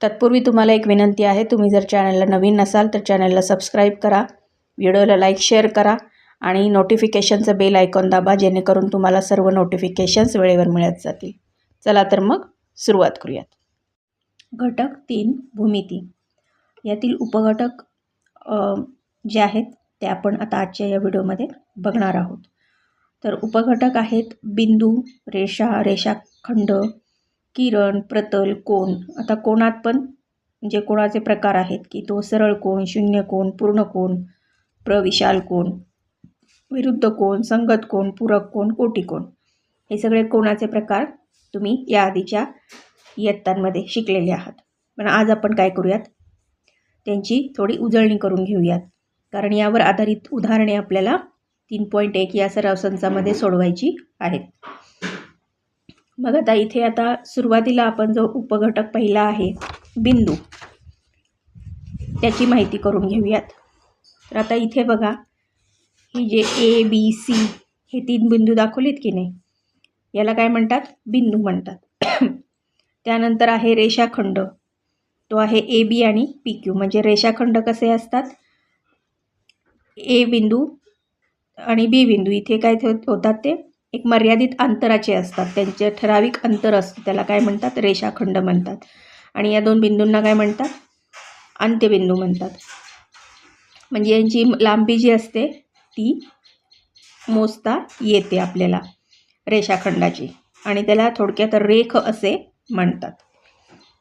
तत्पूर्वी तुम्हाला एक विनंती आहे तुम्ही जर चॅनलला नवीन नसाल तर चॅनलला सबस्क्राईब करा व्हिडिओला लाईक शेअर करा आणि नोटिफिकेशनचं बेल आयकॉन दाबा जेणेकरून तुम्हाला सर्व नोटिफिकेशन्स वेळेवर मिळत जातील. चला तर मग सुरुवात करूयात. घटक तीन भूमिती यातील उपघटक जे आहेत ते आपण आता आजच्या या व्हिडिओमध्ये बघणार आहोत. तर उपघटक आहेत बिंदू रेषा रेषाखंड किरण प्रतल कोण? आता कोणात पण जे कोणाचे प्रकार आहेत की तो सरळ कोण शून्य कोण पूर्ण कोण प्रविशाल कोण विरुद्ध कोण संगत कोण पूरक कोण कोटी कोण? हे सगळे कोणाचे प्रकार तुम्ही या आधीच्या इयत्तांमध्ये शिकलेले आहात. पण आज आपण काय करूयात? त्यांची थोडी उजळणी करून घेऊयात. कारण यावर आधारित उदाहरणे आपल्याला तीन पॉईंट एक या सराव संचामध्ये सोडवायची आहेत. मग आता इथे आता सुरुवातीला आपण जो उपघटक पहिला आहे बिंदू त्याची माहिती करून घेऊयात. तर आता इथे बघा ही जे ए बी सी हे तीन बिंदू दाखवलेत की नाही? याला काय म्हणतात? बिंदू म्हणतात. त्यानंतर आहे रेषाखंड. तो आहे ए बी आणि पी क्यू म्हणजे रेषाखंड कसे असतात? ए बिंदू आणि बी बिंदू. इथे काय थे- होतात ते? एक मर्यादित अंतराचे असतात. त्यांचे ठराविक अंतर असतं त्याला काय म्हणतात? रेषाखंड म्हणतात. आणि या दोन बिंदूंना काय म्हणतात? अंत्यबिंदू म्हणतात. म्हणजे यांची लांबी जी असते ती मोजता येते आपल्याला रेषाखंडाची. आणि त्याला थोडक्यात रेख असे म्हणतात.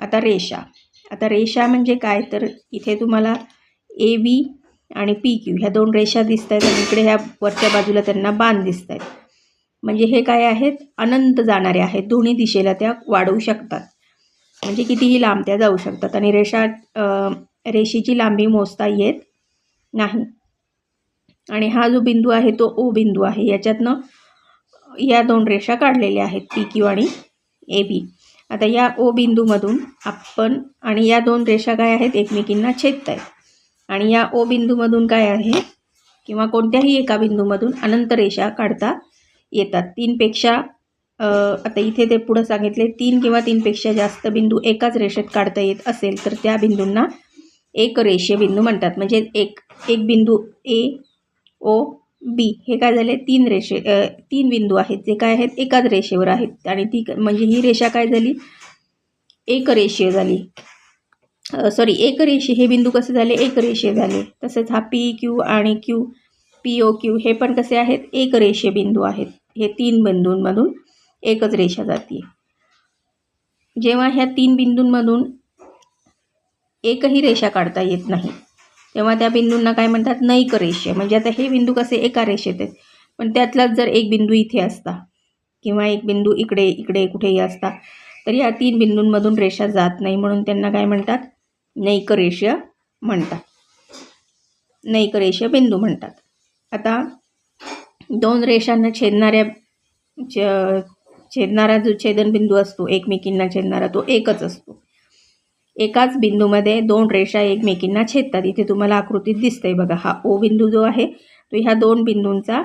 आता रेषा. आता रेषा म्हणजे काय? तर इथे तुम्हाला ए बी आणि पी क्यू ह्या दोन रेषा दिसत आहेत आणि इकडे ह्या वरच्या बाजूला त्यांना बाण दिसत आहेत म्हणजे हे काय आहेत? अनंत जाणारे आहेत. दोन्ही दिशेला त्या वाढवू शकतात. म्हणजे कितीही लांब त्या जाऊ शकतात. आणि रेषा रेषेची लांबी मोजता येत नाही. आणि हा जो बिंदू आहे तो ओ बिंदू आहे. याच्यातनं या दोन रेषा काढलेल्या आहेत. पी क्यू आणि ए बी. आता या ओ बिंदूमधून आपण आणि या दोन रेषा काय आहेत? एकमेकींना छेदत आहेत आणि या ओ बिंदूमधून काय आहे? किंवा कोणत्याही एका बिंदूमधून अनंत रेषा काढता येतात. तीनपेक्षा आता इथे ते पुढं सांगितले तीन किंवा तीनपेक्षा जास्त बिंदू एकाच रेषेत काढता येत असेल तर त्या बिंदूंना एक रेषीय बिंदू म्हणतात. म्हणजे एक एक बिंदू ए ओ बी हे काय झाले? तीन रेषे तीन बिंदू आहेत. जे काय आहेत? एकाच रेषेवर आहेत. आणि ती म्हणजे ही रेषा काय झाली? एक रेषीय झाली. सॉरी एक रेषे हे बिंदू कसे झाले? एक रेषे झाले. तसेच हा पी क्यू आणि क्यू पी ओ क्यू हे पण कसे आहेत? एक रेषे बिंदू आहेत. हे तीन बिंदूंमधून एकच रेषा जाते जेव्हा ह्या तीन बिंदूंमधून एकही रेषा काढता येत नाही तेव्हा त्या बिंदूंना काय म्हणतात? नैक रेषे. म्हणजे आता हे बिंदू कसे? एका रेषेत आहेत. पण त्यातलाच जर एक बिंदू इथे असता किंवा एक बिंदू इकडे इकडे कुठेही असता तर या तीन बिंदूंमधून रेषा जात नाही म्हणून त्यांना काय म्हणतात? नैक रेषीय म्हणतात. नैक रेष बिंदू म्हणतात. आता दोन रेषांना छेदणाऱ्या छेदणारा जो छेदनबिंदू असतो एकमेकींना छेदणारा तो एकच असतो. एकाच बिंदूमध्ये दोन रेषा एकमेकींना छेदतात. इथे तुम्हाला आकृतीत दिसतंय बघा. हा ओ बिंदू जो आहे तो ह्या दोन बिंदूंचा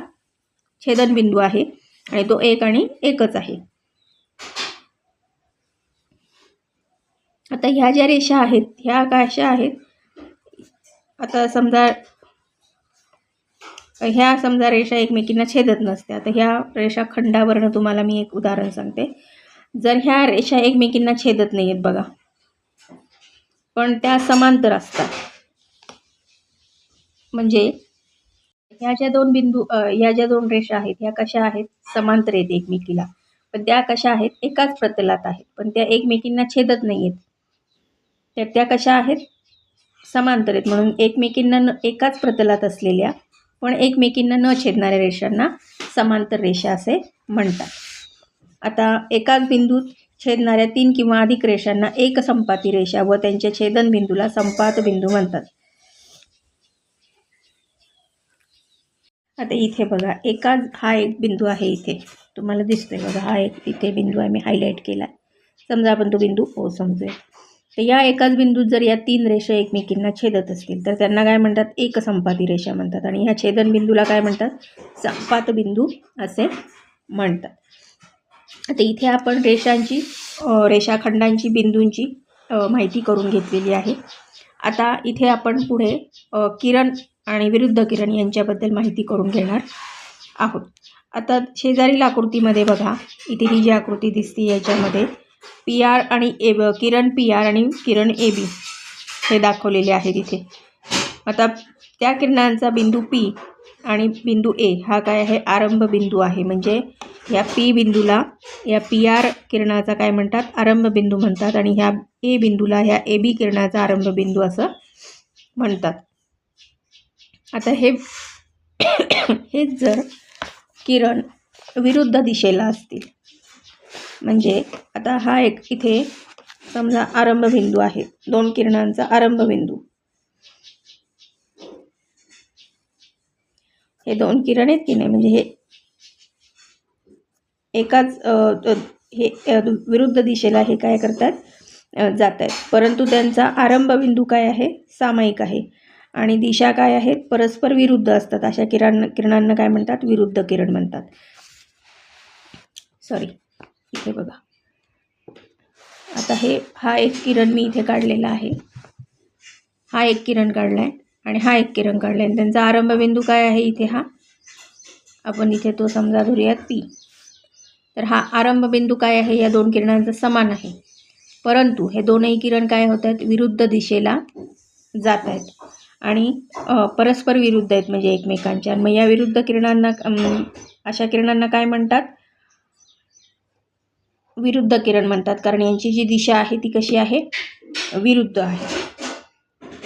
छेदनबिंदू आहे आणि तो एक आणि एकच आहे. आता ह्या ज्या रेषा आहेत ह्या कशा आहेत? आता समजा ह्या समजा रेषा एकमेकींना छेदत नसत्या तर ह्या रेषा खंडावरनं तुम्हाला मी एक उदाहरण सांगते. जर ह्या रेषा एकमेकींना छेदत नाही आहेत बघा पण त्या समांतर असतात. म्हणजे ह्या ज्या दोन बिंदू ह्या ज्या दोन रेषा आहेत ह्या कशा आहेत? समांतर आहेत एकमेकीला. पण त्या कशा आहेत? एकाच प्रतलात आहेत. पण त्या एकमेकींना छेदत नाही आहेत तर त्या कशा आहेत? समांतर आहेत. म्हणून एकमेकींना न एकाच प्रतलात असलेल्या पण एकमेकींना न छेदणाऱ्या रेषांना समांतर रेषा असे म्हणतात. आता एकाच बिंदूत छेदणाऱ्या तीन किंवा अधिक रेषांना एक संपाती रेषा व त्यांच्या छेदनबिंदूला संपात बिंदू म्हणतात. आता इथे बघा एका हा एक बिंदू आहे इथे. तुम्हाला दिसतोय बघा हा एक इथे बिंदू आहे मी हायलाईट केला समजा आपण तो बिंदू ओ समजूया. तर या एकाच बिंदूत जर या तीन रेषा एकमेकींना छेदत असतील तर त्यांना काय म्हणतात? एकसंपाती रेषा म्हणतात. आणि ह्या छेदनबिंदूला काय म्हणतात? संपात बिंदू असे म्हणतात. तर इथे आपण रेषांची रेषाखंडांची बिंदूंची माहिती करून घेतलेली आहे. आता इथे आपण पुढे किरण आणि विरुद्ध किरण यांच्याबद्दल माहिती करून घेणार आहोत. आता शेजारील आकृतीमध्ये बघा. इथे ही जी आकृती दिसते याच्यामध्ये पी आर आणि ए किरण पी आर आणि किरण ए बी हे दाखवलेले आहेत इथे आता त्या किरणांचा बिंदू पी आणि बिंदू ए हा काय आहे? आरंभ बिंदू आहे. म्हणजे या पी बिंदूला या पी आर किरणाचा काय म्हणतात? आरंभ बिंदू म्हणतात आणि ह्या ए बिंदूला ह्या ए बी किरणाचा आरंभ बिंदू असं म्हणतात. आता हे हेच जर किरण विरुद्ध दिशेला असतील म्हणजे आता हा एक इथे समजा आरंभ बिंदू आहे. दोन किरणांचा आरंभ बिंदू हे दोन किरण आहेत की नाही? म्हणजे हे एकाच हे विरुद्ध दिशेला हे काय करतात? जात आहेत परंतु त्यांचा आरंभ बिंदू काय आहे? सामायिक आहे. आणि दिशा काय आहेत परस्पर विरुद्ध असतात. अशा किरण किरणांना काय म्हणतात? विरुद्ध किरण म्हणतात. सॉरी इथे बघा. आता हे हा एक किरण मी इथे काढलेला आहे. हा एक किरण काढला आहे आणि हा एक किरण काढला आहे त्यांचा आरंभ बिंदू काय आहे इथे हा? आपण इथे तो समजा धरूयात पी. तर हा आरंभ बिंदू काय आहे? या दोन किरणांचा समान आहे. परंतु हे दोनही किरण काय होत आहेत? विरुद्ध दिशेला जात आहेत. आणि परस्पर विरुद्ध आहेत म्हणजे एकमेकांच्या मग या विरुद्ध किरणांना अशा किरणांना काय म्हणतात? विरुद्ध किरण म्हणतात. कारण यांची जी दिशा आहे ती कशी आहे? विरुद्ध आहे.